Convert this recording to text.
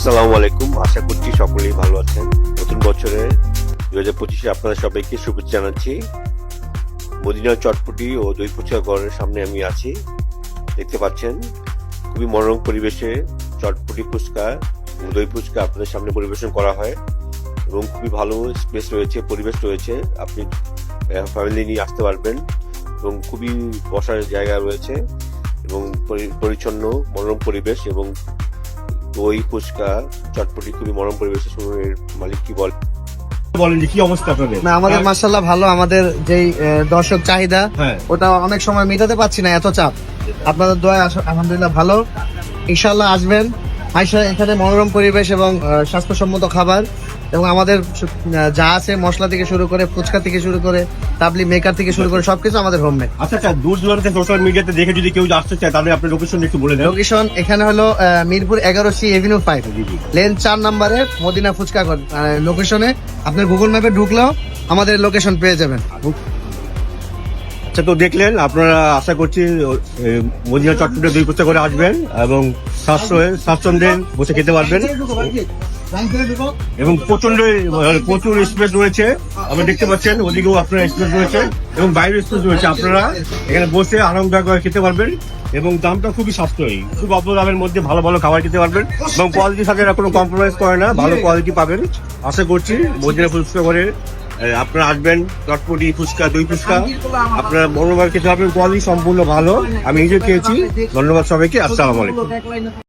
আসসালামু আলাইকুম। আশা করছি সকলেই ভালো আছেন। নতুন বছরে দু হাজার পঁচিশে আপনাদের সবাইকে শুভেচ্ছা জানাচ্ছি। মদিনা চটপটি ও দই ফুচকা ঘরের সামনে আমি আছি। দেখতে পাচ্ছেন, খুবই মনোরম পরিবেশে চটপটি ফুচকা দই ফুচকা আপনাদের সামনে পরিবেশন করা হয় এবং খুবই ভালো স্পেস রয়েছে, পরিবেশ রয়েছে। আপনি ফ্যামিলি নিয়ে আসতে পারবেন এবং খুবই বসার জায়গা রয়েছে এবং পরি- পরিচ্ছন্ন, মনোরম পরিবেশ এবং দই ফুচকা চটপটি খুবই মরম পরিবেশে মালিক কি বল? বলেন যে কি অবস্থা আপনাদের? না আমাদের মার্শাল্লাহ ভালো। আমাদের যেই আহ, দর্শক চাহিদা হ্যাঁ। ওটা অনেক সময় মেটাতে পারছি না এত চাপ। আপনাদের দোয়া আলহামদুলিল্লাহ ভালো। ইনশাল্লাহ আসবেন। আইসা এখানে মনোরম পরিবেশ এবং আহ, স্বাস্থ্যসম্মত খাবার। এবং আমাদের যা আছে মশলা থেকে শুরু করে ফুচকা থেকে শুরু করে তাবলি মেকার থেকে শুরু করে সবকিছু আমাদের হোমমেড আচ্ছা আচ্ছা দূর দূরান্তে সোশ্যাল মিডিয়াতে দেখে যদি কেউ আসতে চায় তাহলে আপনার লোকেশন একটু বলে দেন। লোকেশন এখানে হলো মিরপুর এগারো সি এভিনিউ ফাইভ লেন চার নম্বরে মদিনা ফুচকা লোকেশনে আপনার গুগল ম্যাপে ঢুকলেও আমাদের লোকেশন পেয়ে যাবেন। আচ্ছা তো দেখলেন আপনারা আশা করছি মদিনা চটপটে দুই পুস্তা করে আসবেন এবং সাশ্রয়ে স্বাচ্ছন্দ্যে বসে খেতে পারবেন। এবং প্রচণ্ড প্রচুর স্পেস রয়েছে। আপনি দেখতে পাচ্ছেন, ওদিকেও আপনার স্পেস রয়েছে এবং বাইরে স্পেস রয়েছে। আপনারা এখানে বসে আরামদায়ক খেতে পারবেন এবং দামটা খুবই সাশ্রয়ী। খুব অল্প দামের মধ্যে ভালো ভালো খাবার খেতে পারবেন। এবং কোয়ালিটির সাথে কোনো কম্প্রোমাইজ করে না, ভালো কোয়ালিটি পাবেন। আশা করছি মদিনা ফুচকা করে আপনারা আসবেন, চটপটি, ফুচকা, দুই ফুচকা। আপনারা মনোভাব খেতে হবে কোয়ালিটি সম্পূর্ণ ভালো। আমি নিজে খেয়েছি। ধন্যবাদ সবাইকে, আসসালাম আলাইকুম।